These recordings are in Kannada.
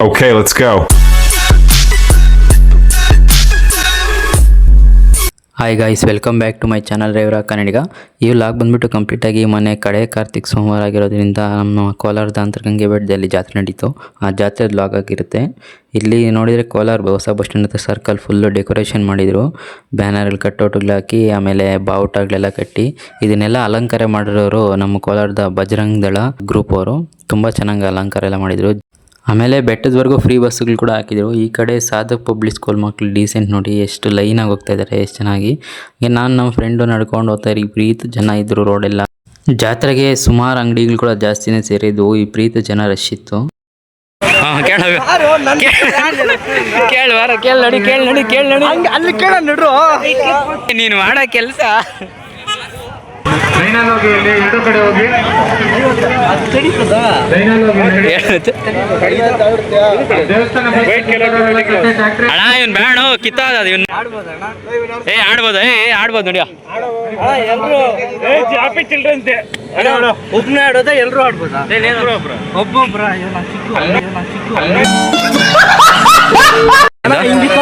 Okay, let's go. Hi guys welcome back to my channel ರೇವರ ಕನ್ನಡಿಗ ಈ ಲಾಗ್ ಬಂದ್ಬಿಟ್ಟು ಕಂಪ್ಲೀಟಾಗಿ ಮನೆ ಕಡೆ ಕಾರ್ತಿಕ್ ಸೋಮವಾರ ಆಗಿರೋದ್ರಿಂದ ನಮ್ಮ ಕೋಲಾರದ ಅಂತರ್ಗಂಗೆ ಬೆಟ್ಟದಲ್ಲಿ ಜಾತ್ರೆ ನಡೀತು. ಆ ಜಾತ್ರೆ ಲಾಗ್ ಆಗಿರುತ್ತೆ. ಇಲ್ಲಿ ನೋಡಿದರೆ ಕೋಲಾರ ಹೊಸ ಬಸ್ ಸ್ಟ್ಯಾಂಡ್ ಹತ್ರ ಸರ್ಕಲ್ ಫುಲ್ಲು ಡೆಕೋರೇಷನ್ ಮಾಡಿದರು. ಬ್ಯಾನರಲ್ಲಿ ಕಟ್ಟೋಟುಗಳು ಹಾಕಿ ಆಮೇಲೆ ಬಾವುಟಗಳೆಲ್ಲ ಕಟ್ಟಿ ಇದನ್ನೆಲ್ಲ ಅಲಂಕಾರ ಮಾಡಿರೋರು ನಮ್ಮ ಕೋಲಾರದ ಬಜರಂಗ್ ದಳ ಗ್ರೂಪ್ ಅವರು. ತುಂಬ ಚೆನ್ನಾಗಿ ಅಲಂಕಾರ ಎಲ್ಲ ಮಾಡಿದರು. ಆಮೇಲೆ ಬೆಟ್ಟದವರೆಗೂ ಫ್ರೀ ಬಸ್ಸುಗಳು ಕೂಡ ಹಾಕಿದರು. ಈ ಕಡೆ ಸಾಧಕ್ ಪಬ್ಲಿಕ್ ಸ್ಕೂಲ್ ಮಕ್ಕಳು ಡೀಸೆಂಟ್ ನೋಡಿ ಎಷ್ಟು ಲೈನಾಗಿ ಹೋಗ್ತಾ ಇದ್ದಾರೆ ಎಷ್ಟು ಚೆನ್ನಾಗಿ. ಈಗ ನಾನು ನಮ್ಮ ಫ್ರೆಂಡು ನಡ್ಕೊಂಡು ಹೋಗ್ತಾ ಇರಿ ಪ್ರೀತ್ ಜನ ಇದ್ದರು ರೋಡೆಲ್ಲ ಜಾತ್ರೆಗೆ ಸುಮಾರು ಅಂಗಡಿಗಳು ಕೂಡ ಜಾಸ್ತಿನೇ ಸೇರಿದ್ವು ಈ ಪ್ರೀತ ಜನ ರಶ್ ಇತ್ತು. ಕೇಳು ಕೇಳು ನೋಡಿ ಕೇಳು ನಡಿ ಕೇಳು ನಡಿ ಅಲ್ಲಿ ಕೇಳ ನಡ್ರು. ನೀನು ಮಾಡೋ ಕೆಲಸ. ಲೈನಲ್ಲಿ ಹೋಗಿ. ಇಲ್ಲಿ ಎರಡು ಕಡೆ ಹೋಗಿ ಅಣ್ಣ ಇವನ್ ಬೇಡ ಕಿತ್ತಾದ ಇವನ್. ಏ ಆಡ್ಬೋದು ಏ ಏ, ಆಡ್ಬೋದು ನೋಡಿ ಒಬ್ಬನೇ ಆಡೋದ ಎಲ್ರು ಆಡ್ಬೋದಾ? ಒಬ್ಬೊಬ್ರ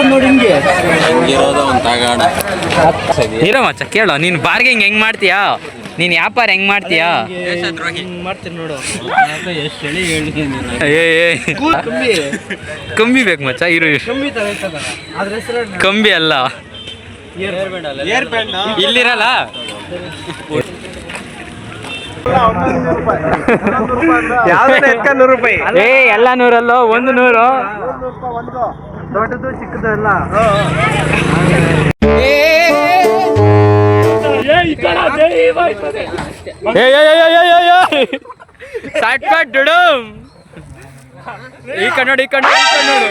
ನೋಡಿ ಹಿಂಗೆ ಇರೋ ಮಚ್ಚ ಕೇಳು ನೀನು ಬಾರ್ಗಿಂಗ್ ಹೆಂಗ್ ಮಾಡ್ತೀಯಾ? ನೀನ್ ವ್ಯಾಪಾರ ಹೆಂಗ್ ಮಾಡ್ತೀಯಾ? ಕಂಬಿ ಬೇಕು ಮಚ್ಚ ಇರು ಕಂಬಿ ಅಲ್ಲ. ಇಲ್ಲಿರಲ್ಲ? ನೂರು ರೂಪಾಯಿ? ಏ ಎಲ್ಲ ನೂರಲ್ಲೋ? ಒಂದು ನೂರು? ದೊಡ್ಡದು ಚಿಕ್ಕದು ಎಲ್ಲ. ಈ ಕನ್ನಡ ನೋಡಿ ಈ ಕನ್ನಡ ಅಣ್ಣ ಈ ಕಣ್ಣು ನೋಡಿ.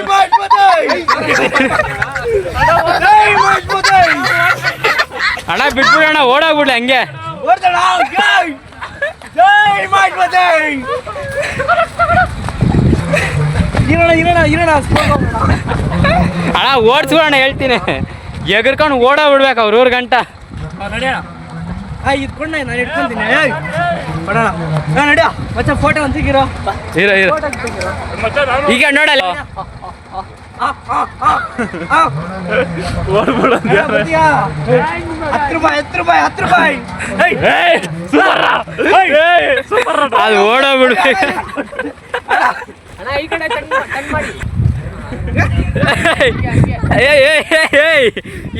ಅಣ್ಣ ಓಡಾಗ್ಬಿಡ್ಲಿ ಹಂಗೆ ಅಣ್ಣ ಓಡಿಸ್ಬಿಡೋಣ ಹೇಳ್ತೀನಿ ಎಗರ್ಕೊಂಡು ಓಡಾಗ್ಬಿಡ್ಬೇಕು ಅವ್ರ ಊರ್ ಗಂಟ. ಇದ್ಕೊಂಡ ನಾನು ಇಟ್ಕೊಂತೀನಿ. ನಡಿಯ. ಫೋಟೋ ಅಂತ ತೆಗಿರೋ ಇರೋ ಇರೋ. ಈಗ ನೋಡಲ್ಲ. ಅದು ಏಯ್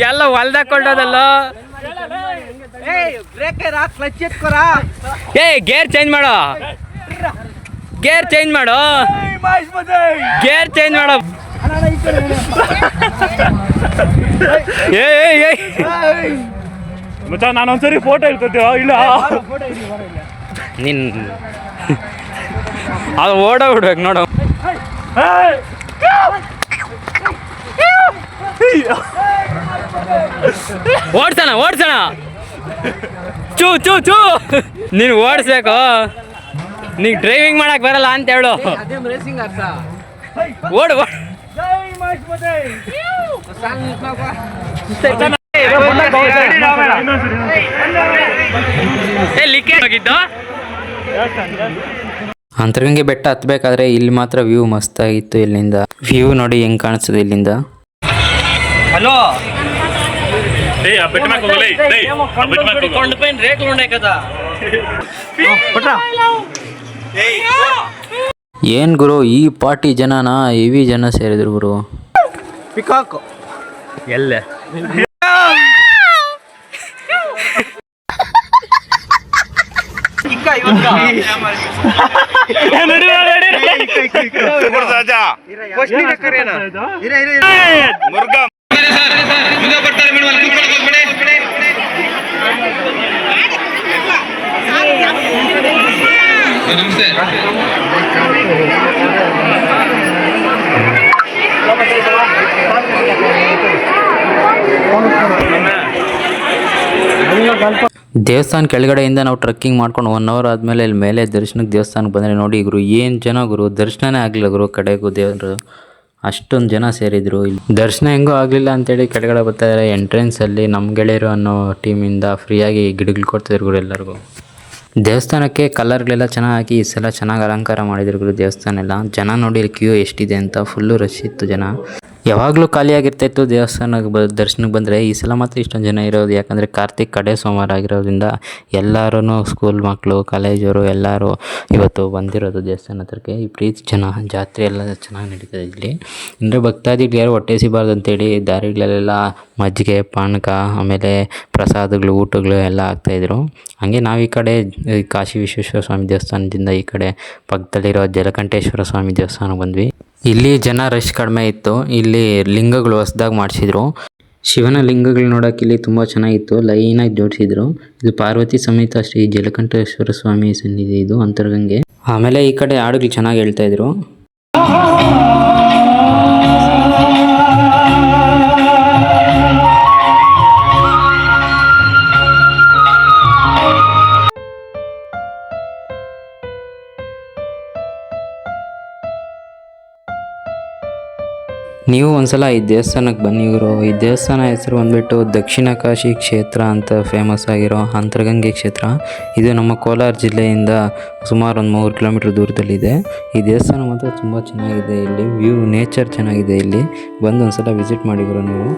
ಎಲ್ಲ ಹೊಲ್ದಾಗ ಕೊಂಡೋದಲ್ಲ? ಏಯ್ ಎಲ್ಲ ಹಾಕ್ ಕ್ಲಚ್ ಎತ್ಕೊರ? ಏಯ್ ಗೇರ್ ಚೇಂಜ್ ಮಾಡೋ? ಗೇರ್ ಚೇಂಜ್ ಮಾಡೋ? ಗೇರ್ ಚೇಂಜ್ ಮಾಡೋ? ಏಯ್ ಏಯ್ ಏಯ್ ಮಚ್ಚ ನಾನು ಫೋಟೋ ಇಟ್ಕೊತೀವ ಇಲ್ಲ? ನಿನ್? ಅದು ಓಡೋಗ್ಬಿಡ್ಬೇಕು ನೋಡು. ಓಡ್ಸೋಣ ಓಡ್ಸೋಣ. ಚೂ ಚೂ ಚೂ. ನೀನು ಓಡಿಸ್ಬೇಕು. ನೀನು ಡ್ರೈವಿಂಗ್ ಮಾಡಕ್ ಬರಲ್ಲ ಅಂತ ಹೇಳು. ಓಡು ಓಡು. ಏ ಹೋಗಿದ್ದು? ಅಂತರ್ಗಂಗೆ ಬೆಟ್ಟ ಹತ್ಬೇಕಾದ್ರೆ ಇಲ್ಲಿ ಮಾತ್ರ ವ್ಯೂ ಮಸ್ತಾಗಿತ್ತು ಇಲ್ಲಿಂದ. ವ್ಯೂ ನೋಡಿ ಹೆಂಗ್ ಕಾಣಿಸ್ತದೆ ಇಲ್ಲಿಂದ. ಹಲೋ ಏನ್ ಗುರು ಈ ಪಾರ್ಟಿ ಜನನಾ ಇವಿ ಜನ ಸೇರಿದ್ರು ಗುರು. ಪಿಕಾಕ್ ಎಲ್ಲ? ಇರ ಇರ ಇರ ದೇವಸ್ಥಾನ ಕೆಳಗಡೆಯಿಂದ ನಾವು ಟ್ರಕ್ಕಿಂಗ್ ಮಾಡ್ಕೊಂಡು ಒನ್ ಅವರ್ ಆದಮೇಲೆ ಇಲ್ಲಿ ಮೇಲೆ ದರ್ಶನಕ್ಕೆ ದೇವಸ್ಥಾನಕ್ಕೆ ಬಂದರೆ ನೋಡಿ ಗುರು, ಏನು ಜನ ಗುರು? ದರ್ಶನನೇ ಆಗಲಿಲ್ಲ ಗುರು ಕಡೆಗೂ ದೇವರು. ಅಷ್ಟೊಂದು ಜನ ಸೇರಿದ್ರು ಇಲ್ಲಿ. ದರ್ಶನ ಹೆಂಗೂ ಆಗಲಿಲ್ಲ ಅಂತೇಳಿ ಕೆಳಗಡೆ ಬರ್ತಾ ಇದ್ದಾರೆ ಎಂಟ್ರೆನ್ಸಲ್ಲಿ ನಮ್ಮ ಗೆಳೆಯರು ಅನ್ನೋ ಟೀಮಿಂದ ಫ್ರೀಯಾಗಿ ಗಿಡಗಳು ಕೊಡ್ತಿದ್ರು ಗುರು ಎಲ್ಲರಿಗೂ. ದೇವಸ್ಥಾನಕ್ಕೆ ಕಲರ್ಗಳೆಲ್ಲ ಚೆನ್ನಾಗಿ ಹಾಕಿ ಈ ಸಲ ಚೆನ್ನಾಗಿ ಅಲಂಕಾರ ಮಾಡಿದ್ರು ಗುರು ದೇವಸ್ಥಾನ ಎಲ್ಲ. ಜನ ನೋಡಿ ಕ್ಯೂ ಎಷ್ಟಿದೆ ಅಂತ ಫುಲ್ಲು ರಶ್ ಇತ್ತು ಜನ. ಯಾವಾಗಲೂ ಖಾಲಿಯಾಗಿರ್ತಾಯಿತ್ತು ದೇವಸ್ಥಾನಕ್ಕೆ ಬ, ದರ್ಶನಕ್ಕೆ ಬಂದರೆ, ಈ ಸಲ ಮಾತ್ರ ಇಷ್ಟೊಂದು ಜನ ಇರೋದು. ಯಾಕಂದರೆ ಕಾರ್ತಿಕ್ ಕಡೆ ಸೋಮವಾರ ಆಗಿರೋದ್ರಿಂದ ಎಲ್ಲರೂ ಸ್ಕೂಲ್ ಮಕ್ಕಳು ಕಾಲೇಜವರು ಎಲ್ಲರೂ ಇವತ್ತು ಬಂದಿರೋದು ದೇವಸ್ಥಾನ ಹತ್ರಕ್ಕೆ. ಈ ಪ್ರೀತಿ ಜನ, ಜಾತ್ರೆ ಎಲ್ಲ ಚೆನ್ನಾಗಿ ನಡೀತದೆ ಇಲ್ಲಿ. ಅಂದರೆ ಭಕ್ತಾದಿಗಳು ಯಾರು ಹೊಟ್ಟೆ ಸಿಬಾರ್ದು ಅಂತೇಳಿ ದಾರಿಗಳಲ್ಲೆಲ್ಲ ಮಜ್ಜಿಗೆ, ಪಾನಕ, ಆಮೇಲೆ ಪ್ರಸಾದಗಳು, ಊಟಗಳು ಎಲ್ಲ ಆಗ್ತಾಯಿದ್ರು ಹಾಗೆ ನಾವು ಈ ಕಡೆ ಕಾಶಿ ವಿಶ್ವೇಶ್ವರ ಸ್ವಾಮಿ ದೇವಸ್ಥಾನದಿಂದ ಈ ಕಡೆ ಪಕ್ಕದಲ್ಲಿರೋ ಜಲಕಂಠೇಶ್ವರ ಸ್ವಾಮಿ ದೇವಸ್ಥಾನಕ್ಕೆ ಬಂದ್ವಿ. ಇಲ್ಲಿ ಜನ ರಶ್ ಕಡಿಮೆ ಇತ್ತು. ಇಲ್ಲಿ ಲಿಂಗಗಳು ಹೊಸದಾಗಿ ಮಾಡಿಸಿದ್ರು. ಶಿವನ ಲಿಂಗಗಳು ನೋಡಕ್ಕೆ ಇಲ್ಲಿ ತುಂಬ ಚೆನ್ನಾಗಿತ್ತು. ಲೈನ್ ಆಗಿ ಜೋಡಿಸಿದ್ರು. ಇದು ಪಾರ್ವತಿ ಸಮೇತ ಶ್ರೀ ಜಲಕಂಠೇಶ್ವರ ಸ್ವಾಮಿ ಸನ್ನಿಧಿ ಇದು, ಅಂತರ್ಗಂಗೆ. ಆಮೇಲೆ ಈ ಕಡೆ ಹಾಡುಗಳು ಚೆನ್ನಾಗಿ ಹೇಳ್ತಾ ಇದ್ರು. ನೀವು ಒಂದ್ಸಲ ಈ ದೇವಸ್ಥಾನಕ್ಕೆ ಬನ್ನಿ ಇವರು ಈ ದೇವಸ್ಥಾನ ಹೆಸರು ಬಂದ್ಬಿಟ್ಟು ದಕ್ಷಿಣ ಕಾಶಿ ಕ್ಷೇತ್ರ ಅಂತ ಫೇಮಸ್ ಆಗಿರೋ ಅಂತರಗಂಗೆ ಕ್ಷೇತ್ರ. ಇದು ನಮ್ಮ ಕೋಲಾರ ಜಿಲ್ಲೆಯಿಂದ ಸುಮಾರು ಒಂದು ಮೂರು ಕಿಲೋಮೀಟ್ರ್ ದೂರದಲ್ಲಿದೆ. ಈ ದೇವಸ್ಥಾನ ಮಾತ್ರ ತುಂಬ ಚೆನ್ನಾಗಿದೆ ಇಲ್ಲಿ. ವ್ಯೂ ನೇಚರ್ ಚೆನ್ನಾಗಿದೆ ಇಲ್ಲಿ. ಬಂದು ಒಂದ್ಸಲ ವಿಸಿಟ್ ಮಾಡಿದ್ರು ನೀವು.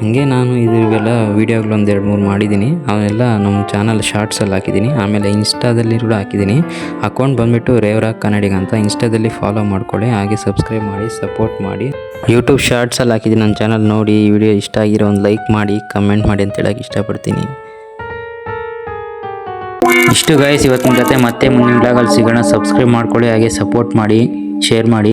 ಹಾಗೆ ನಾನು ಇವೆಲ್ಲ ವೀಡಿಯೋಗಳು ಒಂದು ಎರಡು ಮೂರು ಮಾಡಿದ್ದೀನಿ. ಅವನ್ನೆಲ್ಲ ನಮ್ಮ ಚಾನಲ್ ಶಾರ್ಟ್ಸಲ್ಲಿ ಹಾಕಿದ್ದೀನಿ. ಆಮೇಲೆ ಇನ್ಸ್ಟಾದಲ್ಲಿ ಕೂಡ ಹಾಕಿದ್ದೀನಿ. ಅಕೌಂಟ್ ಬಂದುಬಿಟ್ಟು ರೇವರಾಗ್ ಕನ್ನಡಿಗ ಅಂತ. ಇನ್ಸ್ಟಾದಲ್ಲಿ ಫಾಲೋ ಮಾಡ್ಕೊಳ್ಳಿ. ಹಾಗೆ ಸಬ್ಸ್ಕ್ರೈಬ್ ಮಾಡಿ ಸಪೋರ್ಟ್ ಮಾಡಿ. ಯೂಟ್ಯೂಬ್ ಶಾರ್ಟ್ಸಲ್ಲಿ ಹಾಕಿದ್ದೀನಿ. ನನ್ನ ಚಾನಲ್ ನೋಡಿ, ಈ ವಿಡಿಯೋ ಇಷ್ಟ ಆಗಿರೋ ಒಂದು ಲೈಕ್ ಮಾಡಿ, ಕಮೆಂಟ್ ಮಾಡಿ ಅಂತ ಹೇಳಕ್ಕೆ ಇಷ್ಟಪಡ್ತೀನಿ. ಇಷ್ಟು ಗಾಯ್ಸ್ ಇವತ್ತಿನ ಜೊತೆ ಮತ್ತೆ ಮುಂದಿನ ಸಿಗೋಣ. ಸಬ್ಸ್ಕ್ರೈಬ್ ಮಾಡ್ಕೊಳ್ಳಿ, ಹಾಗೆ ಸಪೋರ್ಟ್ ಮಾಡಿ ಶೇರ್ ಮಾಡಿ.